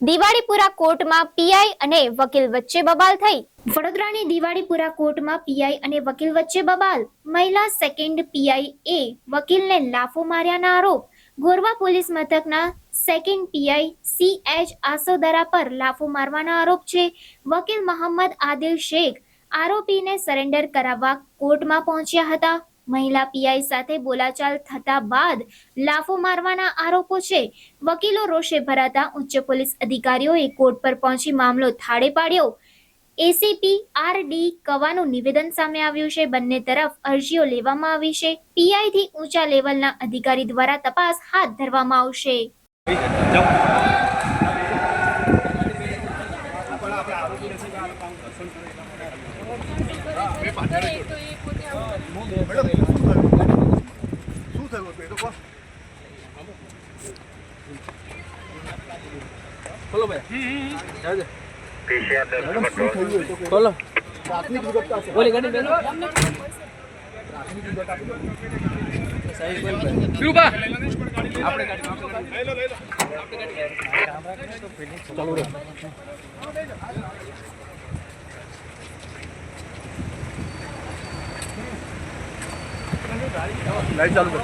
દિવાળીપુરા કોર્ટમાં પીઆઈ અને વકીલ વચ્ચે બબાલ થઈ. વડોદરાની દિવાળીપુરા કોર્ટમાં પીઆઈ અને વકીલ વચ્ચે બબાલ. મહિલા સેકન્ડ પીઆઈ એ વકીલને લાફો માર્યાના આરોપ. ગોરવા પોલીસ મથકના second PI C H Asodara પર લાફો મારવાના આરોપ છે. વકીલ મોહમ્મદ આદિલ શેખ આરોપીને સરેન્ડર કરાવવા કોર્ટમાં પહોંચ્યા હતા. મહિલા પીઆઈ સાથે બોલાચાલ થતા બાદ લાફો મારવાના આરોપો છે. વકીલો રોષે ભરાતા ઉચ્ચ પોલીસ અધિકારીઓએ કોર્ટ પર પહોંચી મામલો થાળે પાડ્યો. એસીપી આર ડી કવાનું નિવેદન સામે આવ્યું છે. બંને તરફ અરજીઓ લેવામાં આવી છે. પીઆઈ થી ઊંચા લેવલના અધિકારી દ્વારા તપાસ હાથ ધરવામાં આવશે. શું પ્રાથમિક વિગત આપો. બોલી ગાડી બેનો આપણે Hij is al dood.